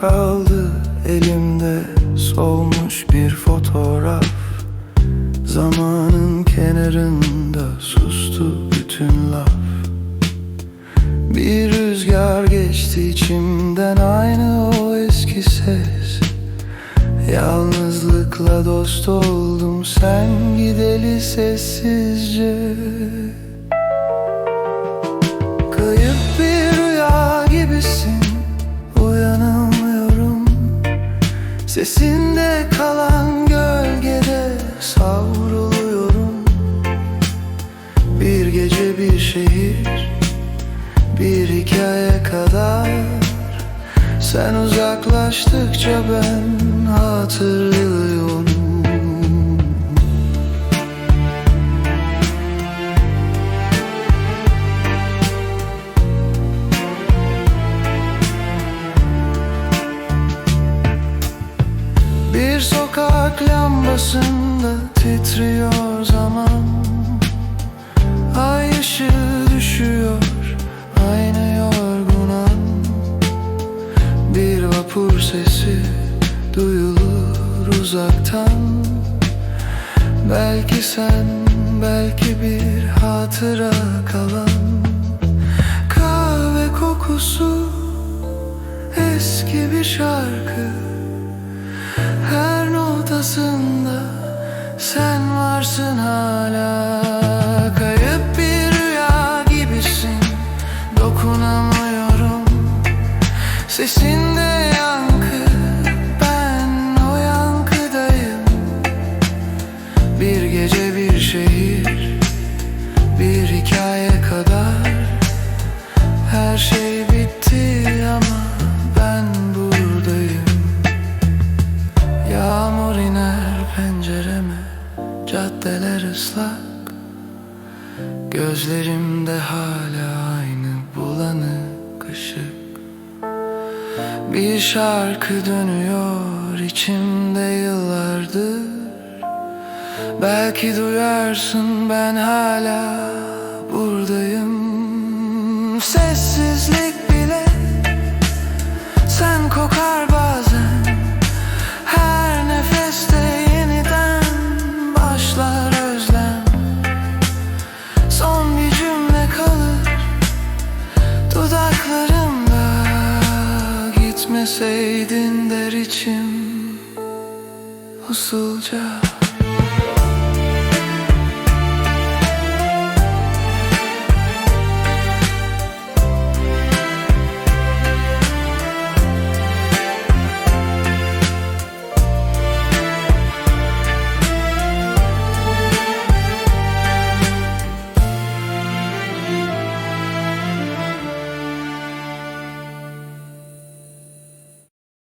kaldı elimde solmuş bir fotoğraf. Zamanın kenarında sustu bütün laf. Bir rüzgar geçti içimden aynı o eski ses. Yalnızlıkla dost oldum sen gideli sessizce Sesinde kalan gölgede savruluyorum. Bir gece bir şehir Bir hikaye kadar. Sen uzaklaştıkça ben hatırlıyorum sokak lambasında titriyor zaman. Ay ışığı düşüyor aynı yorgun an Bir vapur sesi duyulur uzaktan. Belki sen belki bir hatıra kalan. Kahve kokusu eski bir şarkı her notasında sen varsın hala. Kayıp bir rüya gibisin Dokunamıyorum. Sesinde yankı Ben o yankıdayım. Bir gece bir şehir Bir hikaye Gözlerimde hala aynı bulanık ışık. Bir şarkı dönüyor içimde yıllardır. Belki duyarsın ben hala buradayım. Sessizlik bile sen kokar bazen Gitmeseydin der içim usulca